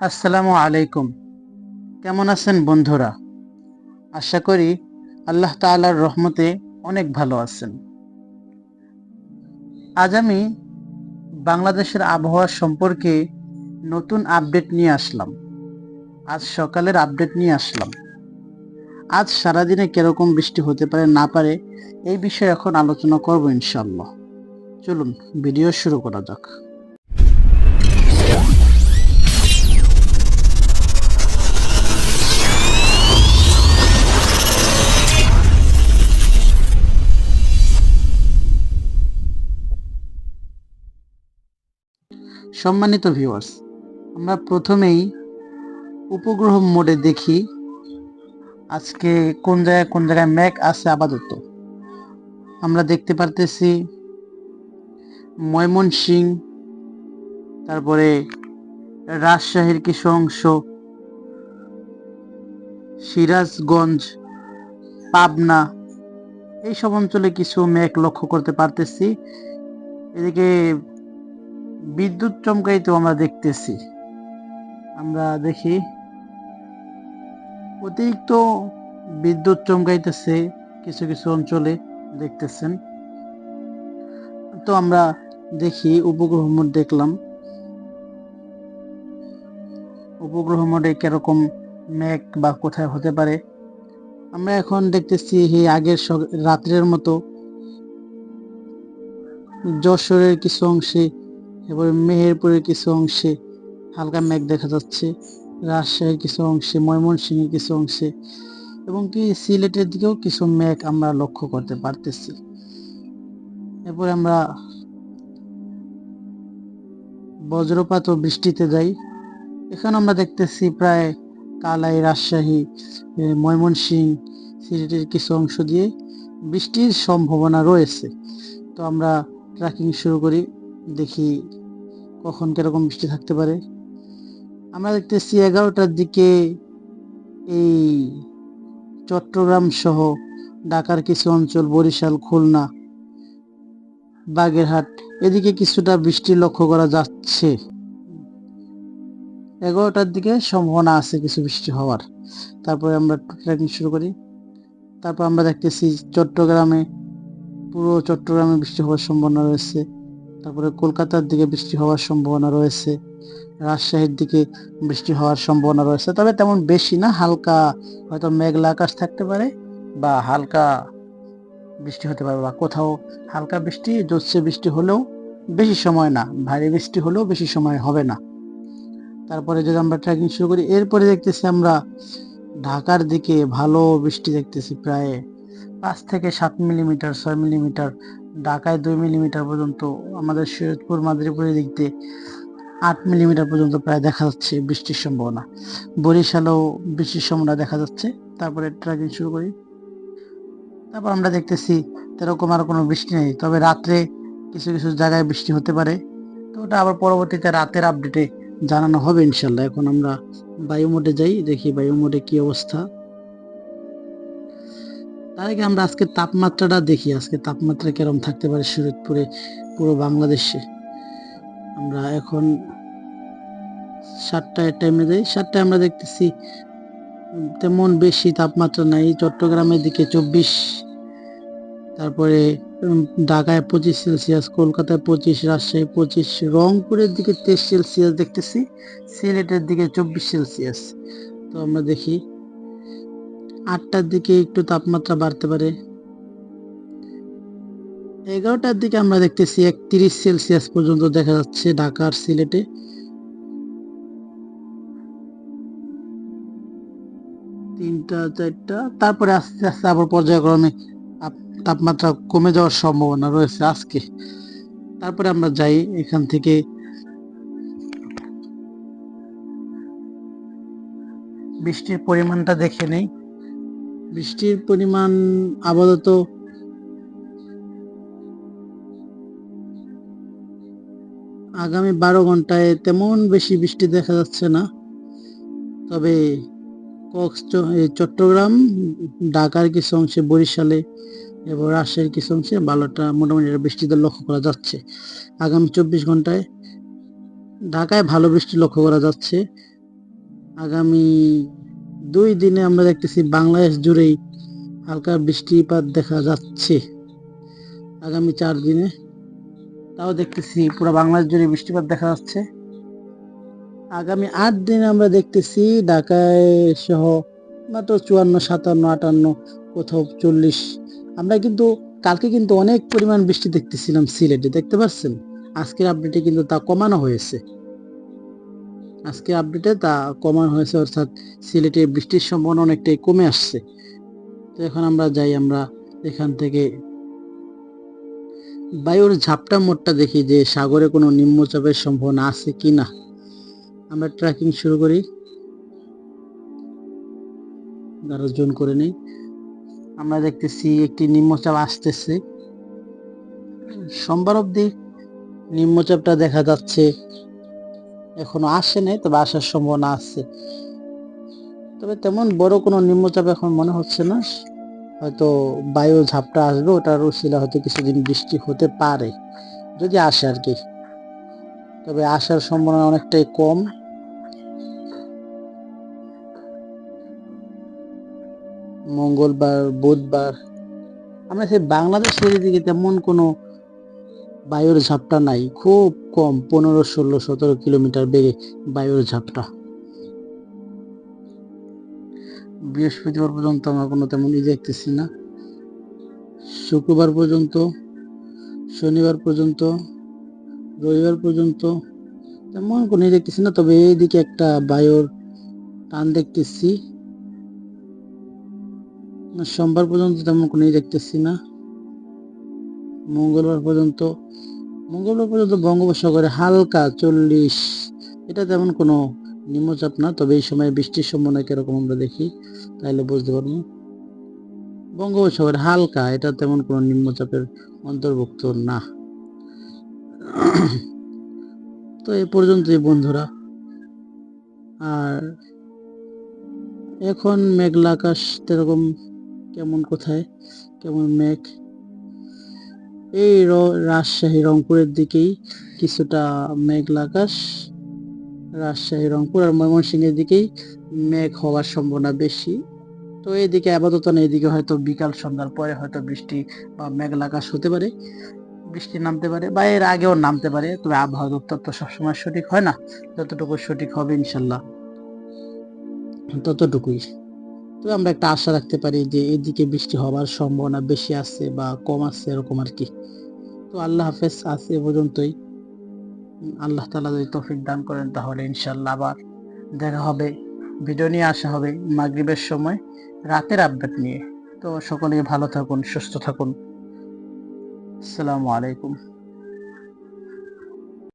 আসসালামু আলাইকুম। কেমন আছেন বন্ধুরা? আশা করি আল্লাহ তাআলার রহমতে অনেক ভালো আছেন। আজ আমি বাংলাদেশের আবহাওয়া সম্পর্কে নতুন আপডেট নিয়ে আসলাম। আজ সকালের আপডেট নিয়ে আসলাম। আজ সারাদিনে কীরকম বৃষ্টি হতে পারে না পারে এই বিষয়ে এখন আলোচনা করব ইনশাল্লাহ চলুন, ভিডিও শুরু করা যাক। সম্মানিত ভিউয়ার্স আমরা প্রথমেই উপগ্রহ মোডে দেখি আজকে কোন জায়গায় কোন জায়গায় ম্যাক আছে আপাতত। আমরা দেখতে পারতেছি ময়মনসিং, তারপরে রাজশাহীর কিছু অংশ, সিরাজগঞ্জ, পাবনা, এইসব অঞ্চলে কিছু মেঘ লক্ষ্য করতে পারতেছি। এদিকে বিদ্যুৎ চমকাইতেও আমরা দেখতেছি। আমরা দেখি, অতিরিক্ত বিদ্যুৎ চমকাইতেছে কিছু কিছু অঞ্চলে দেখতেছেন। তো আমরা দেখি উপগ্রহ মোড দেখলাম। উপগ্রহ মোডে কীরকম মেঘ বা কোথায় হতে পারে? আমরা এখন দেখতেছি, এই আগের রাত্রের মতো যশোরের কিছু অংশে এবারে মেহেরপুরের কিছু অংশে হালকা মেঘ দেখা যাচ্ছে, রাজশাহীর কিছু অংশে, ময়মনসিংহের কিছু অংশে এবং কি সিলেটের দিকেও কিছু মেঘ আমরা লক্ষ্য করতে পারতেছি। এরপরে আমরা বজ্রপাত ও বৃষ্টিতে যাই। এখানে আমরা দেখতেছি প্রায় কালাই, রাজশাহী ময়মনসিংহ, সিলেটের কিছু অংশ দিয়ে বৃষ্টির সম্ভাবনা রয়েছে। তো আমরা ট্রেকিং শুরু করি, দেখি কখন কীরকম বৃষ্টি থাকতে পারে? আমরা দেখতেছি এগারোটার দিকে এই চট্টগ্রাম সহ ঢাকার কিছু অঞ্চল, বরিশাল, খুলনা, বাগেরহাট, এদিকে কিছুটা বৃষ্টি লক্ষ্য করা যাচ্ছে। এগারোটার দিকে সম্ভাবনা আছে কিছু বৃষ্টি হওয়ার। তারপরে আমরা ট্রেকিং শুরু করি। তারপর আমরা দেখতেছি চট্টগ্রামে, পুরো চট্টগ্রামে বৃষ্টি হওয়ার সম্ভাবনা রয়েছে। তারপরে কলকাতার দিকে বৃষ্টি হওয়ার সম্ভাবনা রয়েছে, রাজশাহীর দিকে বৃষ্টি হওয়ার সম্ভাবনা রয়েছে, তবে তেমন বেশি না, হালকা হয়তো মেঘলা আকাশ থাকতে পারে বা হালকা বৃষ্টি হতে পারে বা কোথাও হালকা বৃষ্টি জোরসে বৃষ্টি হলেও বেশি সময় না, ভারী বৃষ্টি হলেও বেশি সময় হবে না। তারপরে যদি আমরা ট্রেকিং শুরু করি, এরপরে দেখতেছি আমরা ঢাকার দিকে ভালো বৃষ্টি দেখতেছি প্রায় পাঁচ থেকে সাত মিলিমিটার ছয় মিলিমিটার ঢাকায় দুই মিলিমিটার পর্যন্ত, আমাদের শরীয়তপুর মাদারীপুরের দিক দিয়ে আট মিলিমিটার পর্যন্ত প্রায় দেখা যাচ্ছে বৃষ্টির সম্ভাবনা। বরিশালেও বৃষ্টির সম্ভাবনা দেখা যাচ্ছে। তারপরে ট্রেকিং শুরু করি। তারপর আমরা দেখতেছি এরকম আর কোনো বৃষ্টি নেই। তবে রাত্রে কিছু কিছু জায়গায় বৃষ্টি হতে পারে। তো ওটা আবার পরবর্তীতে রাতের আপডেটে জানানো হবে ইনশাল্লাহ। এখন আমরা বায়ু মোডে যাই, দেখি বায়ু মোডে কি অবস্থা। তার আগে আমরা আজকে তাপমাত্রাটা দেখি, আজকে তাপমাত্রা কীরকম থাকতে পারে শরীয়তপুরে পুরো বাংলাদেশে। আমরা এখন সাতটায় টাইমে যাই, সাতটায় আমরা দেখতেছি তেমন বেশি তাপমাত্রা নাই। চট্টগ্রামের দিকে চব্বিশ, তারপরে ঢাকায় পঁচিশ সেলসিয়াস, কলকাতায় পঁচিশ, রাজশাহী পঁচিশ, রংপুরের দিকে তেইশ সেলসিয়াস দেখতেছি, সিলেটের দিকে চব্বিশ সেলসিয়াস। তো আমরা দেখি আটটার দিকে একটু তাপমাত্রা বাড়তে পারে। এগারোটার দিকে আমরা দেখতেছি একত্রিশ সেলসিয়াস পর্যন্ত দেখা যাচ্ছে ঢাকার সিলেটে। তিনটা, চারটা, তারপরে আস্তে আস্তে আবার পর্যায়ক্রমে তাপমাত্রা কমে যাওয়ার সম্ভাবনা রয়েছে আজকে। তারপরে আমরা যাই এখান থেকে। বৃষ্টির পরিমাণটা দেখে নেই। বৃষ্টির পরিমাণ আপাতত আগামী বারো ঘন্টায় তেমন বেশি বৃষ্টি দেখা যাচ্ছে না। তবে কক্স চট্টগ্রাম, ঢাকার কিছু অংশে বরিশালে এবং রাজশাহীর কিছু অংশে ভালোটা মোটামুটি বৃষ্টিতে লক্ষ্য করা যাচ্ছে। আগামী চব্বিশ ঘন্টায় ঢাকায় ভালো বৃষ্টি লক্ষ্য করা যাচ্ছে। আগামী দুই দিনে আমরা দেখতেছি বাংলাদেশ জুড়েই হালকা বৃষ্টিপাত দেখা যাচ্ছে আগামী চার দিনে। তাও দেখতেছি পুরো বাংলাদেশ জুড়ে বৃষ্টিপাত দেখা যাচ্ছে। আগামী আট দিনে আমরা দেখতেছি ঢাকায় সহ মাত্র চুয়ান্ন, সাতান্ন, আটান্ন, কোথাও চল্লিশ। আমরা কিন্তু কালকে কিন্তু অনেক পরিমাণ বৃষ্টি দেখতেছিলাম সিলেটে, দেখতে পাচ্ছেন? আজকের আপডেটে কিন্তু তা কমানো হয়েছে। আজকের আপডেটে তা কমানো হয়েছে, অর্থাৎ সিলেটে বৃষ্টির সম্ভাবনা অনেকটাই কমে আসছে। তো এখন আমরা যাই, আমরা এখান থেকে বায়ুর ঝাপটা মোটটা দেখি যে সাগরে কোনো নিম্নচাপের সম্ভাবনা আছে কি না। আমরা ট্রেকিং শুরু করি। আরও জোন করে নেই। আমরা দেখতেছি একটি নিম্নচাপ আসতেছে। সোমবার অবধি নিম্নচাপটা দেখা যাচ্ছে এখনও আসে নাই, তবে আসার সম্ভাবনা আছে। তবে তেমন বড় কোনো নিম্নচাপ এখন মনে হচ্ছে না। হয়তো বায়ু ঝাপটা আসবে, ওটার উশিলা হয়তো কিছুদিন বৃষ্টি হতে পারে, যদি আসে আর কি। তবে আসার সম্ভাবনা অনেকটাই কম। মঙ্গলবার, বুধবার, আমরা সেই বাংলাদেশের দিকে তেমন কোনো বায়ুর ঝাপটা নাই, খুব কম, পনেরো, ষোলো, সতেরো কিলোমিটার বেগে বায়ুর ঝাপটা। বৃহস্পতিবার পর্যন্ত আমরা কোনো তেমন ই দেখতেছি না। শুক্রবার পর্যন্ত, শনিবার পর্যন্ত, রবিবার পর্যন্ত তেমন কোনো দেখতেছি না, তবে এইদিকে একটা বায়ুর টান দেখতেছি। সোমবার পর্যন্ত তেমন কোনো দেখতেছি না। মঙ্গলবার পর্যন্ত মঙ্গলবার পর্যন্ত বঙ্গোপসাগরে হালকা চল্লিশ, এটা তেমন কোনো নিম্নচাপ না, তবে এই সময় বৃষ্টির সম্ভাবনা কীরকম আমরা দেখি, তাহলে বুঝতে পারব। বঙ্গোপসাগরে হালকা, এটা তেমন কোনো নিম্নচাপের অন্তর্ভুক্ত না। তো এ পর্যন্তই বন্ধুরা। আর এখন মেঘলা আকাশ তেরকম কেমন কোথায়? কেমন মেঘ? এই রাজশাহী রংপুরের দিকেই কিছুটা মেঘলা আকাশ। রাজশাহী রংপুর আর ময়মনসিংহের দিকেই মেঘ হওয়ার সম্ভাবনা বেশি। তো এইদিকে আপাতত না, এদিকে হয়তো বিকাল সন্ধ্যার পরে হয়তো বৃষ্টি বা মেঘলা আকাশ হতে পারে। বৃষ্টি নামতে পারে বা এর আগেও নামতে পারে, তবে আবহাওয়া দপ্তর তো সবসময় সঠিক হয় না। যতটুকু সঠিক হবে ইনশাল্লাহ। ততটুকুই। তো আমরা একটা আশা রাখতে পারি যে এদিকে বৃষ্টি হওয়ার সম্ভাবনা বেশি আছে বা কম আছে এরকম আর কি। তো আল্লাহ হাফেজ আছে এ পর্যন্তই। আল্লাহ তালা যদি তৌফিক দান করেন তাহলে ইনশাল্লাহ আবার দেখা হবে। ভিডিও নিয়ে আসা হবে মাগরিবের সময় রাতের আপডেট নিয়ে। তো সকলেই ভালো থাকুন, সুস্থ থাকুন। আসসালামু আলাইকুম।